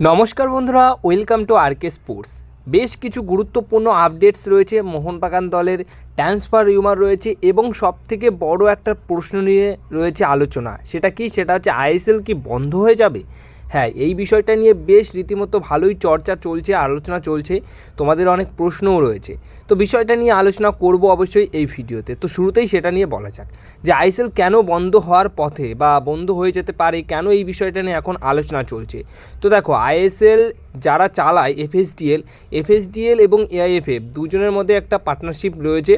নমস্কার বন্ধুরা, welcome to আরকে sports. বেশ কিছু গুরুত্বপূর্ণ আপডেটস রয়েছে, মোহনবাগান দলের ট্রান্সফার রিউমার রয়েছে এবং সব থেকে বড় একটা প্রশ্ন নিয়ে রয়েছে আলোচনা। সেটা কি? সেটা হচ্ছে আইএসএল কি বন্ধ হয়ে যাবে? হ্যাঁ এই বিষয়টা নিয়ে বেশ রীতিমতো ভালোই চর্চা চলছে, আলোচনা চলছে। তোমাদের অনেক প্রশ্নও রয়েছে। তো বিষয়টা নিয়ে আলোচনা করব অবশ্যই এই ভিডিওতে। তো শুরুতেই সেটা নিয়ে বলা যাক যে আইএসএল কেন বন্ধ হওয়ার পথে বা বন্ধ হয়ে যেতে পারে, কেন এই বিষয়টা নিয়ে এখন আলোচনা চলছে? তো দেখো, আইএসএল যারা চালায়, এফএসডিএল এফএসডিএল এবং এআইএফএফ দুজনের মধ্যে একটা পার্টনারশিপ রয়েছে।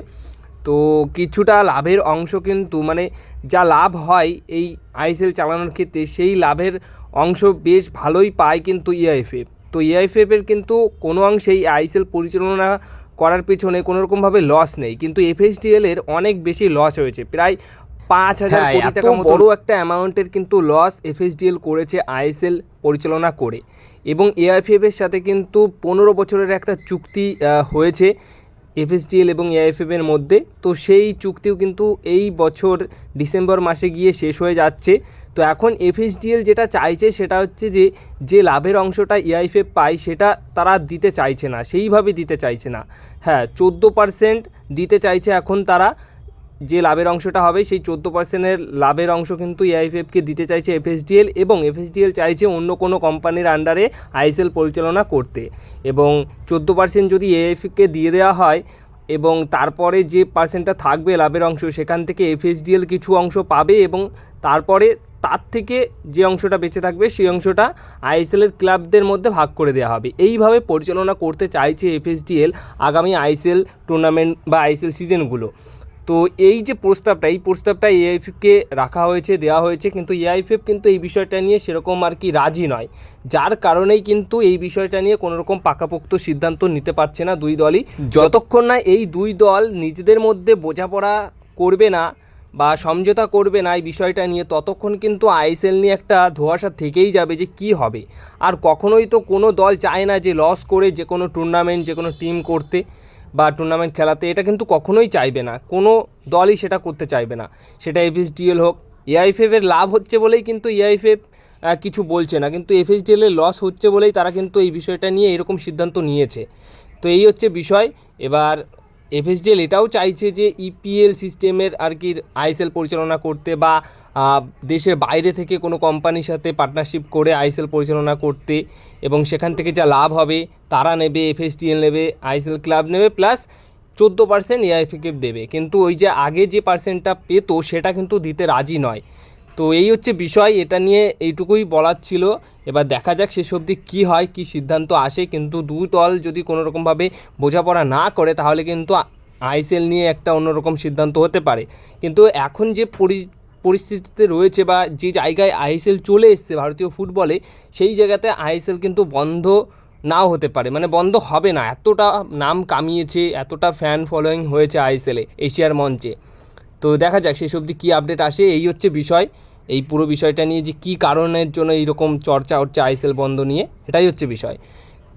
তো কিছুটা লাভের অংশ কিন্তু মানে যা লাভ হয় এই আইএসএল চালানোর ক্ষেত্রে, সেই লাভের অংশ বেশ ভালোই পায় কিন্তু ইআইএফএফ তো ইআইএফএফের কিন্তু কোনো অংশেই আইএসএল পরিচালনা করার পেছনে কোনো রকমভাবে লস নেই। কিন্তু এফএসডিএল এর অনেক বেশি লস হয়েছে। প্রায় পাঁচ হাজার হ্যাঁ, কোটি টাকা বড় একটা অ্যামাউন্টের কিন্তু লস এফএসডিএল করেছে আইএসএল পরিচালনা করে। এবং এআইএফএফ এর সাথে কিন্তু পনেরো বছরের একটা চুক্তি হয়েছে। এফএসডিএল এবং এআইএফএফ এর মধ্যে। তো সেই চুক্তিও কিন্তু এই বছর ডিসেম্বর মাসে গিয়ে শেষ হয়ে যাচ্ছে। তো এখন এফএসডিএল যেটা চাইছে সেটা হচ্ছে যে যে লাভের অংশটা ইআইএফএফ পায় সেটা তারা দিতে চাইছে না, সেইভাবে দিতে চাইছে না। হ্যাঁ চোদ্দ পার্সেন্ট দিতে চাইছে এখন তারা। যে লাভের অংশটা হবে, সেই চোদ্দ পার্সেন্টের লাভের অংশ কিন্তু এআইএফএফকে দিতে চাইছে এফএসডিএল এবং এফএসডিএল চাইছে অন্য কোনো কোম্পানির আন্ডারে আইএসএল পরিচালনা করতে। এবং চোদ্দ পার্সেন্ট যদি এআইএফকে দিয়ে দেওয়া হয় এবং তারপরে যে পার্সেন্টটা থাকবে লাভের অংশ, সেখান থেকে এফএসডিএল কিছু অংশ পাবে এবং তারপরে তার থেকে যে অংশটা বেঁচে থাকবে, সেই অংশটা আইএসএলের ক্লাবদের মধ্যে ভাগ করে দেওয়া হবে। এইভাবে পরিচালনা করতে চাইছে এফএসডিএল আগামী আইএসএল টুর্নামেন্ট বা আইএসএল সিজনগুলো তো এই যে প্রস্তাবটা এই প্রস্তাবটা এআইএফকে রাখা হয়েছে দেওয়া হয়েছে কিন্তু এআইএফএফ কিন্তু এই বিষয়টা নিয়ে সেরকম আর কি রাজি নয়। যার কারণেই কিন্তু এই বিষয়টা নিয়ে কোনো রকম পাকাপোক্ত সিদ্ধান্ত নিতে পারছে না দুই দলই। যতক্ষণ না এই দুই দল নিজেদের মধ্যে বোঝাপড়া করবে না বা সমঝোতা করবে না এই বিষয়টা নিয়ে ততক্ষণ কিন্তু আইএসএল নিয়ে একটা ধোঁয়াশা থেকেই যাবে যে কি হবে। আর কখনোই তো কোনো দল চায় না যে লস করে যে কোনো টুর্নামেন্ট যে কোনো টিম করতে। বা টুর্নামেন্ট খেলাতে এটা কিন্তু কখনোই চাইবে না। কোনো দলই সেটা করতে চাইবে না। সেটা এফএসডিএল হোক এআইএফএফের লাভ হচ্ছে বলেই কিন্তু এআইএফএফ কিছু বলছে না। কিন্তু এফএসডিএলের লস হচ্ছে বলেই তারা কিন্তু এই বিষয়টা নিয়ে এরকম সিদ্ধান্ত নিয়েছে। তো এই হচ্ছে বিষয়। এবার এফএসডিএল এটাও চাইছে যে ইপিএল সিস্টেমের আর কি আইএসএল পরিচালনা করতে বা দেশের বাইরে থেকে কোনো কোম্পানির সাথে পার্টনারশিপ করে আইএসএল পরিচালনা করতে এবং সেখান থেকে যা লাভ হবে তারা নেবে, এফএসডিএল নেবে আইএসএল ক্লাব নেবে, প্লাস চোদ্দ পার্সেন্ট এআইএফকে দেবে। কিন্তু ওই যে আগে যে পার্সেন্টটা পেতো সেটা কিন্তু দিতে রাজি নয়। তো এই হচ্ছে বিষয়, এটা নিয়ে এইটুকুই বলার ছিল। এবার দেখা যাক শেষ অবধি কী হয়, কী সিদ্ধান্ত আসে। কিন্তু দু দল যদি কোনো রকমভাবে বোঝাপড়া না করে, তাহলে কিন্তু আইএসএল নিয়ে একটা অন্যরকম সিদ্ধান্ত হতে পারে। কিন্তু এখন যে পরি, পরিস্থিতিতে রয়েছে বা যে জায়গায় আইএসএল চলে এসছে ভারতীয় ফুটবলে, সেই জায়গাতে আইএসএল কিন্তু বন্ধ নাও হতে পারে। মানে বন্ধ হবে না। এতটা নাম কামিয়েছে, এতটা ফ্যান ফলোয়িং হয়েছে আইএসএলে, এশিয়ার মঞ্চে। তো দেখা যাক শেষ অবধি কী আপডেট আসে এই হচ্ছে বিষয়। এই পুরো বিষয়টা নিয়ে যে কী কারণের জন্য এইরকম চর্চা হচ্ছে আইসেল বন্ধ নিয়ে এটাই হচ্ছে বিষয়।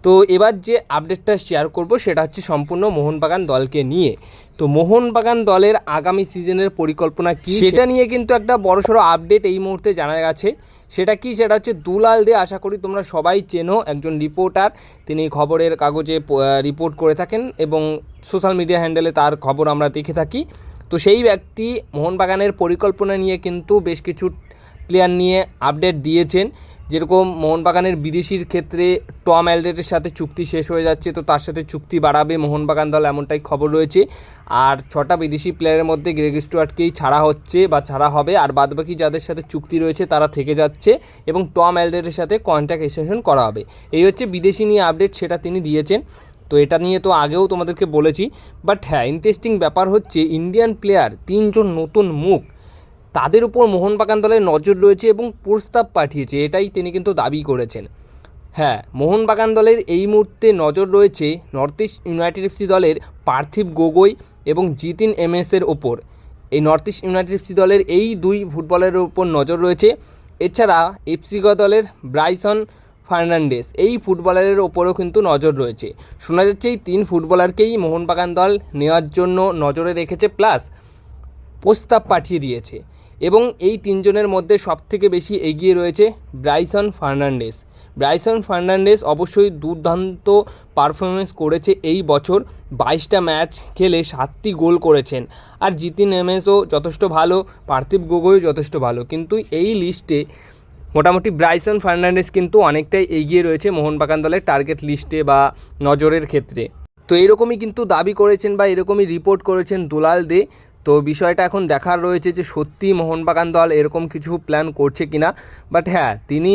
তো এবার যে আপডেটটা শেয়ার করব সেটা হচ্ছে সম্পূর্ণ মোহনবাগান দলকে নিয়ে। তো মোহনবাগান দলের আগামী সিজনের পরিকল্পনা কি? সেটা নিয়ে কিন্তু একটা বড়সড় আপডেট এই মুহূর্তে জানা গেছে। সেটা কি? সেটা হচ্ছে দুলাল দে আশা করি তোমরা সবাই চেনো একজন রিপোর্টার তিনি খবরের কাগজে রিপোর্ট করে থাকেন এবং সোশ্যাল মিডিয়া হ্যান্ডেলে তার খবর আমরা দেখে থাকি। তো সেই ব্যক্তি মোহনবাগানের পরিকল্পনা নিয়ে কিন্তু বেশ কিছু প্লেয়ার নিয়ে আপডেট দিয়েছেন। যেরকম মোহনবাগানের বিদেশির ক্ষেত্রে টম অ্যালডেটের সাথে চুক্তি শেষ হয়ে যাচ্ছে, তো তার সাথে চুক্তি বাড়াবে মোহনবাগান দল এমনটাই খবর রয়েছে। আর ছটা বিদেশি প্লেয়ারের মধ্যে গ্রেগ স্টুয়ার্টকেই ছাড়া হচ্ছে বা ছাড়া হবে, আর বাদবাকি যাদের সাথে চুক্তি রয়েছে তারা থেকে যাচ্ছে এবং টম অ্যালডেটের সাথে কন্ট্যাক্ট এক্সটেনশন করা হবে। এই হচ্ছে বিদেশি নিয়ে আপডেট সেটা তিনি দিয়েছেন। তো এটা নিয়ে তো আগেও তোমাদেরকে বলেছি। বাট হ্যাঁ ইন্টারেস্টিং ব্যাপার হচ্ছে ইন্ডিয়ান প্লেয়ার তিনজন নতুন মুখ, তাদের উপর মোহনবাগান দলের নজর রয়েছে এবং প্রস্তাব পাঠিয়েছে, এটাই তিনি কিন্তু দাবি করেছেন। হ্যাঁ মোহনবাগান দলের এই মুহূর্তে নজর রয়েছে নর্থ ইস্ট ইউনাইটেড এফসি দলের পার্থিব গগৈ এবং জিতিন এমএসের ওপর। এই নর্থ ইস্ট ইউনাইটেড এফসি দলের এই দুই ফুটবলের ওপর নজর রয়েছে। এছাড়া এফসি গ দলের ব্রাইসন ফার্নান্ডেস এই ফুটবলারের ওপরেও কিন্তু নজর রয়েছে। শোনা যাচ্ছে এই তিন ফুটবলারকেই মোহনবাগান দল নেওয়ার জন্য নজরে রেখেছে, প্লাস প্রস্তাব পাঠিয়ে দিয়েছে। এবং এই তিনজনের মধ্যে সবথেকে বেশি এগিয়ে রয়েছে ব্রাইসন ফার্নান্ডেস ব্রাইসন ফার্নান্ডেস অবশ্যই দুর্দান্ত পারফরমেন্স করেছে এই বছর। বাইশটা ম্যাচ খেলে সাতটি গোল করেছেন। আর জিতি নেমেসও যথেষ্ট ভালো, পার্থিব গগৈও যথেষ্ট ভালো। কিন্তু এই লিস্টে মোটামুটি ব্রাইসন ফার্নান্ডেস কিন্তু অনেকটাই এগিয়ে রয়েছে মোহনবাগান দলের টার্গেট লিস্টে বা নজরের ক্ষেত্রে। তো এরকমই কিন্তু দাবি করেছেন বা এরকমই রিপোর্ট করেছেন দুলাল দে। তো বিষয়টা এখন দেখার রয়েছে যে সত্যি মোহনবাগান দল এরকম কিছু প্ল্যান করছে কিনা। বাট হ্যাঁ তিনি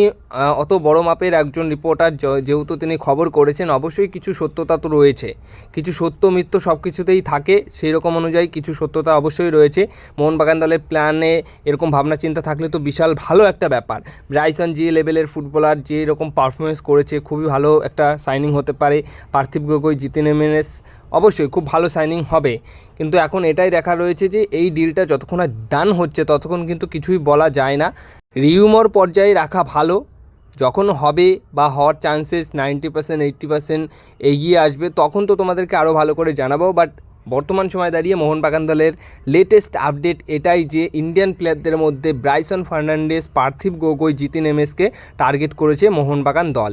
অত বড় মাপের একজন রিপোর্টার যেহেতু তিনি খবর করেছেন, অবশ্যই কিছু সত্যতা তো রয়েছে। কিছু সত্য, মিথ্য সব কিছুতেই থাকে সেই রকম অনুযায়ী কিছু সত্যতা অবশ্যই রয়েছে। মোহনবাগান দলের প্ল্যানে এরকম ভাবনা, চিন্তা থাকলে তো বিশাল ভালো একটা ব্যাপার। ব্রাইসন যে লেভেলের ফুটবলার যে এরকম পারফরমেন্স করেছে, খুবই ভালো একটা সাইনিং হতে পারে। পার্থিব গগৈ জিতেন এমেনেস অবশ্যই খুব ভালো সাইনিং হবে। কিন্তু এখন এটাই দেখা রয়েছে যে এই ডিলটা যতক্ষণ না ডান হচ্ছে, ততক্ষণ কিন্তু কিছুই বলা যায় না। রিউমর পর্যায়ে রাখা ভালো। যখন হবে বা হওয়ার chances ninety percent eighty percent এগিয়ে আসবে, তখন তো তোমাদেরকে আরও ভালো করে জানাব। বাট বর্তমান সময় দাঁড়িয়ে মোহনবাগান দলের লেটেস্ট আপডেট এটাই যে ইন্ডিয়ান প্লেয়ারদের মধ্যে ব্রাইসন ফার্নান্ডেস পার্থিব গগৈ, জিতিন এমএসকে টার্গেট করেছে মোহনবাগান দল।